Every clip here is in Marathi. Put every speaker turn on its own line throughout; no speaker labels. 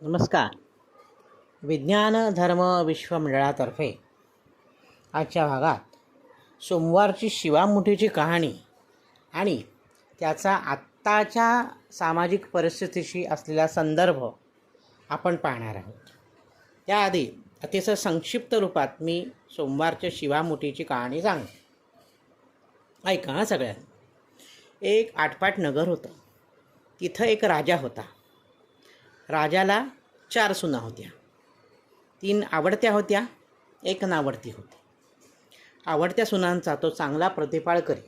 नमस्कार. विज्ञान धर्म विश्वमंडळातर्फे आजच्या भागात सोमवारची शिवामुठीची कहाणी आणि त्याचा आत्ताच्या सामाजिक परिस्थितीशी असलेला संदर्भ आपण पाहणार आहोत. त्याआधी अतिशय संक्षिप्त रूपात मी सोमवारच्या शिवामुठीची कहाणी सांगते. ऐका हा सगळ्यात एक आटपाट नगर होतं. तिथं एक राजा होता. राजाला चार सुना होत्या. तीन आवडत्या होत्या एक नावडती होती. आवडत्या सुनांचा तो चांगला प्रतिपाळ करी.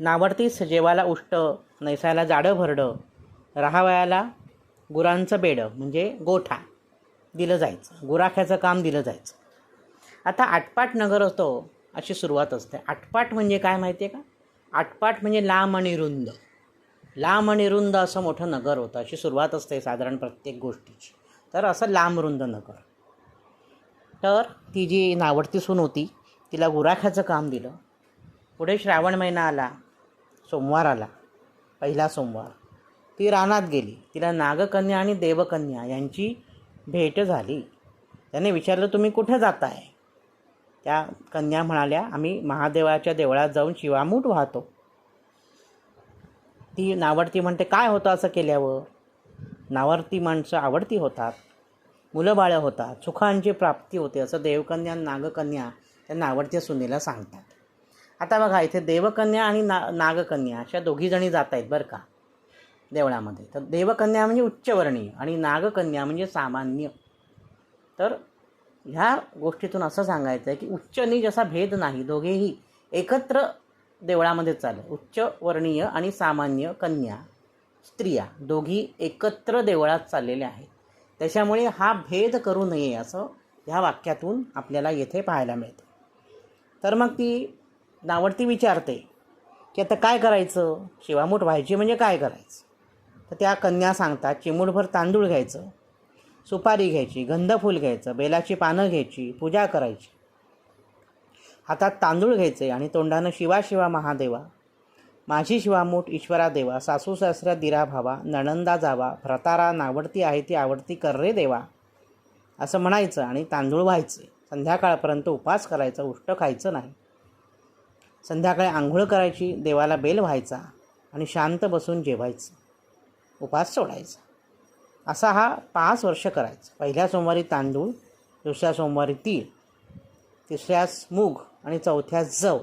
नावडतीस जेवाला उष्ट नैसायला जाडं भरडं राहावयाला गुरांचं बेडं म्हणजे गोठा दिलं जायचं. गुराख्याचं काम दिलं जायचं. आता आटपाट नगर असतो अशी सुरुवात असते. आटपाट म्हणजे काय माहिती आहे का? आटपाट म्हणजे लांब आणि रुंद. लांब आणि रुंद असं मोठं नगर होतं. अशी सुरुवात असते साधारण प्रत्येक गोष्टीची. तर असं लांब रुंद नगर. तर ती जी नावडती सून होती तिला गुराख्याचं काम दिलं. पुढे श्रावण महिना आला सोमवार आला पहिला सोमवार. ती रानात गेली. तिला नागकन्या आणि देवकन्या यांची भेट झाली. त्याने विचारलं तुम्ही कुठे जाताय? त्या कन्या म्हणाल्या आम्ही महादेवाच्या देवळात जाऊन शिवामूठ वाहतो. ती नावडती म्हणते काय होतं असं केल्यावर? नावडती माणसं आवडती होतात मुलं बाळं होतात सुखांची प्राप्ती होते असं देवकन्या आणि नागकन्या त्या नावडत्या सुनेला सांगतात. आता बघा इथे देवकन्या आणि ना नागकन्या अशा दोघीजणी जात आहेत बरं का देवळामध्ये. तर देवकन्या म्हणजे उच्चवर्णीय आणि नागकन्या म्हणजे सामान्य. तर ह्या गोष्टीतून असं सांगायचं आहे की उच्च आणि जसा भेद नाही दोघेही एकत्र देवळामध्ये चालले उच्च वर्णीय आणि सामान्य कन्या स्त्रिया दोघी एकत्र देवळात चाललेल्या आहेत. त्याच्यामुळे हा भेद करू नये असं ह्या वाक्यातून आपल्याला येथे पाहायला मिळतं. तर मग ती नावडती विचारते की आता काय करायचं? शिवामूठ व्हायची म्हणजे काय करायचं? तर त्या कन्या सांगतात चिमूटभर तांदूळ घ्यायचं सुपारी घ्यायची गंधफूल घ्यायचं बेलाची पानं घ्यायची पूजा करायची. हातात तांदूळ घ्यायचे आणि तोंडानं शिवा शिवा महादेवा माझी शिवामूठ ईश्वरा देवा सासू सासऱ्या दिरा भावा नणंदा जावा भ्रतारा नावडती आहे ती आवडती कर रे देवा असं म्हणायचं आणि तांदूळ व्हायचे. संध्याकाळपर्यंत उपास करायचा उष्ट खायचं नाही. संध्याकाळी आंघोळ करायची देवाला बेल व्हायचा आणि शांत बसून जेवायचं. उपास सोडायचा. असा हा पाच वर्ष करायचा. पहिल्या सोमवारी तांदूळ दुसऱ्या सोमवारी तीळ तिसऱ्यास मूग आणि चौथ्या जव.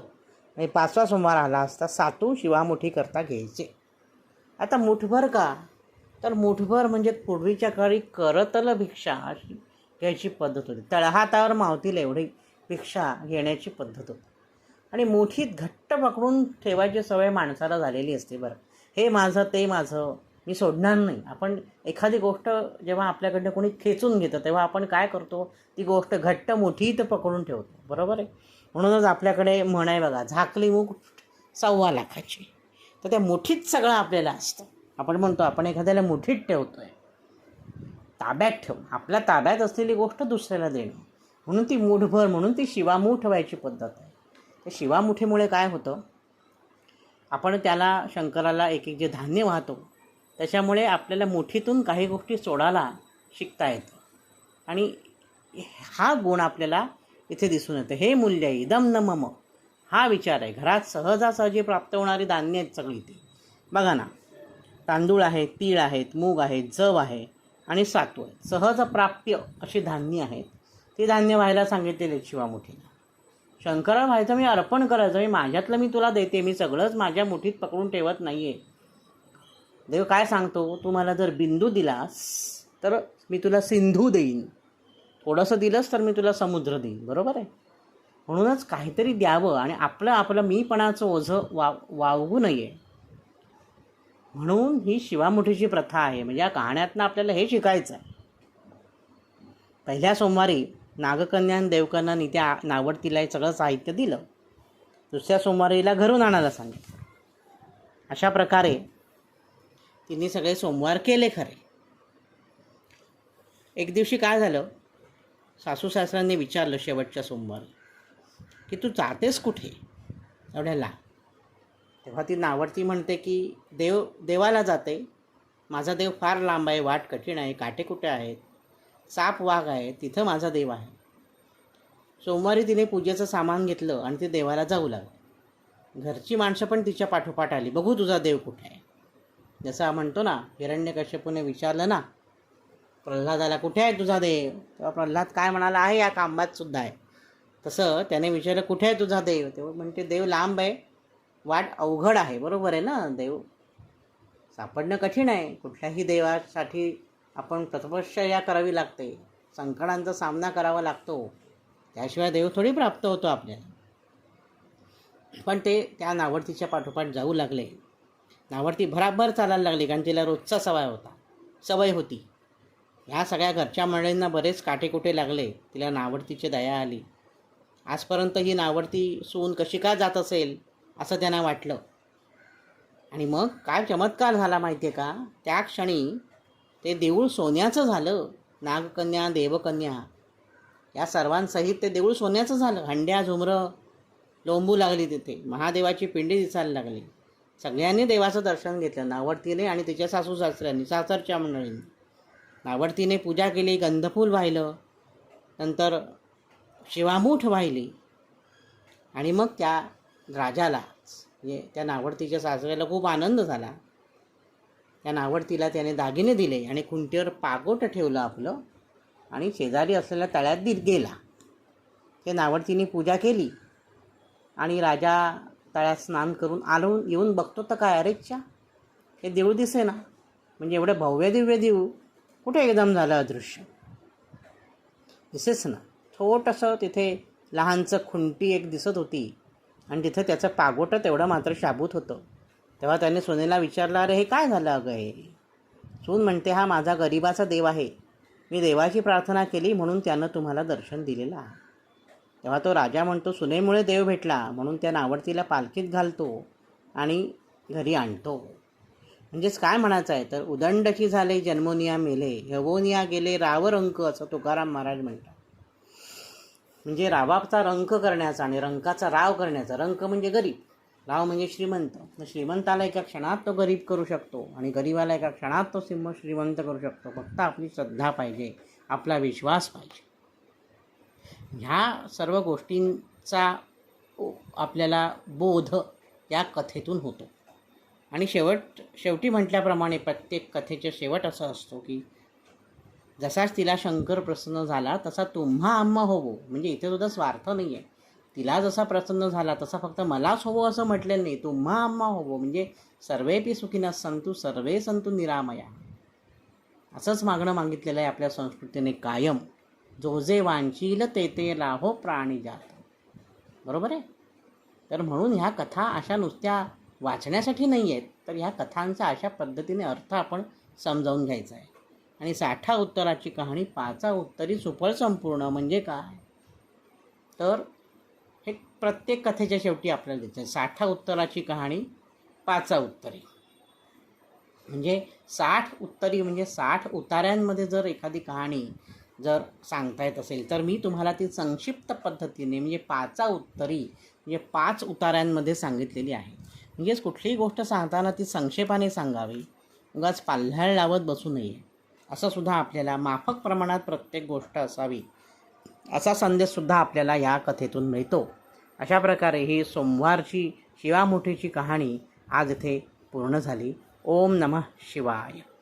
आणि पाचवा सोमवार आला असता सातू शिवामुठी करता घ्यायचे. आता मुठभर का? तर मुठभर म्हणजे पूर्वीच्या काळी करतल भिक्षा अशी घ्यायची पद्धत होती. तळहातावर मावतील एवढी भिक्षा घेण्याची पद्धत होती. आणि मुठीत घट्ट पकडून ठेवायची सवय माणसाला झालेली असते बरं. हे माझं ते माझं मी सोडणार नाही. आपण एखादी गोष्ट जेव्हा आपल्याकडनं कोणी खेचून घेतं तेव्हा आपण काय करतो? ती गोष्ट घट्ट मुठीत पकडून ठेवतो. बरोबर आहे? म्हणूनच आपल्याकडे म्हण आहे बघा झाकली मूग सव्वा लाखाची. तर त्या मुठीत सगळं आपल्याला असतं. आपण म्हणतो आपण एखाद्याला मुठीत ठेवतो आहे ताब्यात ठेव आपल्या ताब्यात असलेली गोष्ट दुसऱ्याला देणं. म्हणून ती मूठभर म्हणून ती शिवामूठ व्हायची पद्धत आहे. त्या शिवामुठीमुळे काय होतं? आपण त्याला शंकराला एक एक जे धान्य वाहतो त्याच्यामुळे आपल्याला मुठीतून काही गोष्टी सोडायला शिकता येतं. आणि हा गुण आपल्याला इथे दिसून येतं. हे मूल्य आहे इदम न मम. हा विचार आहे. घरात सहजासहजी प्राप्त होणारी धान्य आहेत सगळी ती. बघा ना. तांदूळ आहेत तीळ आहेत मूग आहेत जव आहे आणि सातू आहे सहज प्राप्य अशी धान्य आहेत. ती धान्य व्हायला सांगितलेले शिवामुठीला शंकरा व्हायचं मी अर्पण करायचं मी माझ्यातलं मी तुला देते मी सगळंच माझ्या मुठीत पकडून ठेवत नाही आहे देव काय सांगतो? तू मला जर बिंदू दिलास तर मी तुला सिंधू देईन. थोडंसं दिलंस तर मी तुला समुद्र देईन. बरोबर आहे? म्हणूनच काहीतरी द्यावं आणि आपलं आपलं मीपणाचं ओझं वा वावगू नये. म्हणून ही शिवामुठीची प्रथा आहे. म्हणजे या कहाण्यातनं आपल्याला हे शिकायचं आहे पहिल्या सोमवारी नागकन्यान देवकन्यान देवकन्यानी त्या नावडतीला हे सगळं साहित्य दिलं. दुसऱ्या सोमवारीला घरून आणायला सांगितलं. अशा प्रकारे तिने सगळे सोमवार केले खरे. एक दिवशी काय झालं? सासू सासऱ्यांनी विचारलं शेवटच्या सोमवारी की तू जातेस कुठे? एवढ्या तेव्हा ती नावडती म्हणते की देव देवाला जाते. माझा देव फार लांब आहे वाट कठीण आहे काटे कुठे आहेत? साप वाघ आहे तिथं माझा देव आहे. सोमवारी तिने पूजेचं सामान घेतलं आणि ते देवाला जाऊ लागलं. घरची माणसं पण तिच्या पाठोपाठ आली. बघू तुझा देव कुठे आहे? जसं म्हणतो ना हिरण्यकश्यपूने विचारलं ना प्रल्हादाला कुठे आहे तुझा देव? तेव्हा प्रल्हाद काय म्हणाला आहे या कांबात सुद्धा आहे. तसं त्याने विचारलं कुठे आहे तुझा देव? तेव्हा म्हणते देव लांब आहे वाट अवघड आहे बरोबर आहे ना देव? सापडणं कठीण आहे. कुठल्याही देवासाठी आपण तपश्चर्या करावी लागते. संकटांचा सामना करावा लागतो. त्याशिवाय देव थोडी प्राप्त होतो आपल्याला. पण ते त्या नावडतीच्या पाठोपाठ जाऊ लागले. नावडती भराभर चालायला लागली कारण तिला रोजचा सवय होता. सवय होती. ह्या सगळ्या घरच्या मंडळींना बरेच काटेकुटे लागले. तिला नावडतीची दया आली. आजपर्यंत ही नावडती सून कशी का जात असेल असं त्यांना वाटलं. आणि मग काय चमत्कार झाला माहिती आहे का? त्या क्षणी ते देऊळ सोन्याचं झालं. नागकन्या देवकन्या. या सर्वांसहित ते देऊळ सोन्याचं झालं. हंड्या झुमरं लोंबू लागली तिथे. महादेवाची पिंडी दिसायला लागली. सगळ्यांनी देवाचं दर्शन घेतलं. नावडतीने आणि तिच्या सासू सासऱ्यांनी सासरच्या मंडळींनी. नावडतीने पूजा केली गंधफूल वाहिलं नंतर शिवामूठ वाहिली. आणि मग त्या राजाला म्हणजे त्या नावडतीच्या सासऱ्याला खूप आनंद झाला. त्या नावडतीला त्याने दागिने दिले आणि खुंटीवर पागोट ठेवलं आपलं आणि शेजारी असलेल्या तळ्यात दि गेला. ते नावडतीने पूजा केली आणि राजा तळ्यात स्नान करून आलो येऊन बघतो तर काय अरेच्छा हे देऊळ दिसे ना म्हणजे एवढं भव्य दिव्य देऊळ. कुठे एकदम झालं अदृश्य? दिसेच ना. छोटंसं तिथे लहानचं खुंटी एक दिसत होती. आणि तिथं त्याचं पागोटं तेवढं मात्र शाबूत होतं. तेव्हा त्याने सुनेला विचारलं अरे हे काय झालं अगं हे? सून म्हणते हा माझा गरिबाचा देव आहे. मी देवाची प्रार्थना केली म्हणून त्यानं तुम्हाला दर्शन दिलेलं आहे. तेव्हा तो राजा म्हणतो सुनेमुळे देव भेटला म्हणून त्या नावडतीला पालखीत घालतो आणि घरी आणतो. म्हणजेच काय म्हणायचं आहे? तर उदंडकी झाले जन्मोनिया मेले यवोनिया गेले रावरंक असं तुकाराम महाराज म्हणतात. म्हणजे रावाचा रंक करण्याचा आणि रंकाचा राव करण्याचा रंक म्हणजे गरीब. राव म्हणजे श्रीमंत. तर श्रीमंताला एका क्षणात तो गरीब करू शकतो आणि गरीबाला एका क्षणात तो सिंह श्रीमंत करू शकतो. फक्त आपली श्रद्धा पाहिजे आपला विश्वास पाहिजे. ह्या सर्व गोष्टींचा आपल्याला बोध या कथेतून होतो. आणि शेवट शेवटी म्हटल्याप्रमाणे प्रत्येक कथेचा शेवट असं असतो की जसाच तिला शंकर प्रसन्न झाला तसा तुम्हा आम्हा होवो. म्हणजे इथे सुद्धा स्वार्थ नाही आहे तिला जसा प्रसन्न झाला तसा फक्त मलाच होवो असं म्हटलेलं नाही तुम्हा आम्हा होवो. म्हणजे सर्वेपी सुखीना संतू सर्वे संतू निरामया. असंच मागणं मागितलेलं आहे आपल्या संस्कृतीने कायम. जो जे वांचील ते ते लाहो प्राणी जात. बरोबर आहे? तर म्हणून ह्या कथा अशा नुसत्या वाचण्यासाठी नाही आहेत तर ह्या कथांचा अशा पद्धतीने अर्थ आपण समजावून घ्यायचा आहे. आणि साठा उत्तराची कहाणी पाचा उत्तरी सुफळ संपूर्ण म्हणजे काय? तर हे प्रत्येक कथेच्या शेवटी आपल्याला द्यायचं साठा उत्तराची कहाणी पाचा उत्तरी. म्हणजे साठ उत्तरी म्हणजे साठ उतार्यांमध्ये जर एखादी कहाणी जर सांगता येत असेल तर मी तुम्हाला ती संक्षिप्त पद्धतीने म्हणजे पाचा उत्तरी म्हणजे पाच उतार्यांमध्ये सांगितलेली आहे. म्हणजेच कुठलीही गोष्ट सांगताना ती संक्षेपाने सांगावी. उगाच पाल्हाळ लावत बसू नये. असं सुद्धा आपल्याला माफक प्रमाणात प्रत्येक गोष्ट असावी. असा संदेशसुद्धा आपल्याला या कथेतून मिळतो. अशा प्रकारे ही सोमवारची शिवामुठीची कहाणी आज इथे पूर्ण झाली. ओम नमः शिवाय.